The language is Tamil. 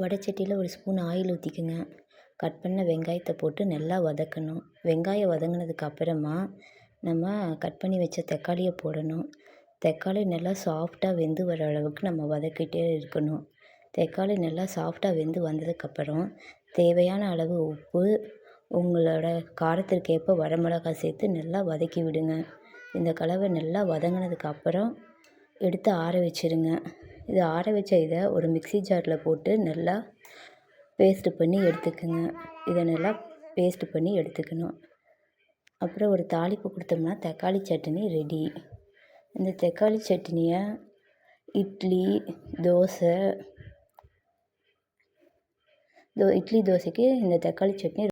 வடைச்சட்டியில் ஒரு ஸ்பூன் ஆயில் ஊற்றிக்கங்க கட் பண்ண வெங்காயத்தை போட்டு நல்லா வதக்கணும். வெங்காயம் வதங்கினதுக்கு அப்புறமா நம்ம கட் பண்ணி வச்ச தக்காளியை போடணும். தக்காளி நல்லா சாஃப்டாக வெந்து வர அளவுக்கு நம்ம வதக்கிட்டே இருக்கணும். தக்காளி நல்லா சாஃப்டாக வெந்து வந்ததுக்கப்புறம் தேவையான அளவு உப்பு உங்களோட காரத்திற்கு ஏற்ப வரமிளகாய் சேர்த்து நல்லா வதக்கி விடுங்க. இந்த கலவை நல்லா வதங்கினதுக்கு அப்புறம் எடுத்து ஆற வச்சிருங்க. இது ஆற வச்ச இதை ஒரு மிக்ஸி ஜாரில் போட்டு நல்லா பேஸ்ட்டு பண்ணி எடுத்துக்கோங்க. இதை நல்லா பேஸ்ட்டு பண்ணி எடுத்துக்கணும். அப்புறம் ஒரு தாளிப்பு கொடுத்தோம்னா தக்காளி சட்னி ரெடி இந்த தக்காளி சட்னியை இட்லி தோசை தோ இட்லி தோசைக்கு இந்த தக்காளி சட்னி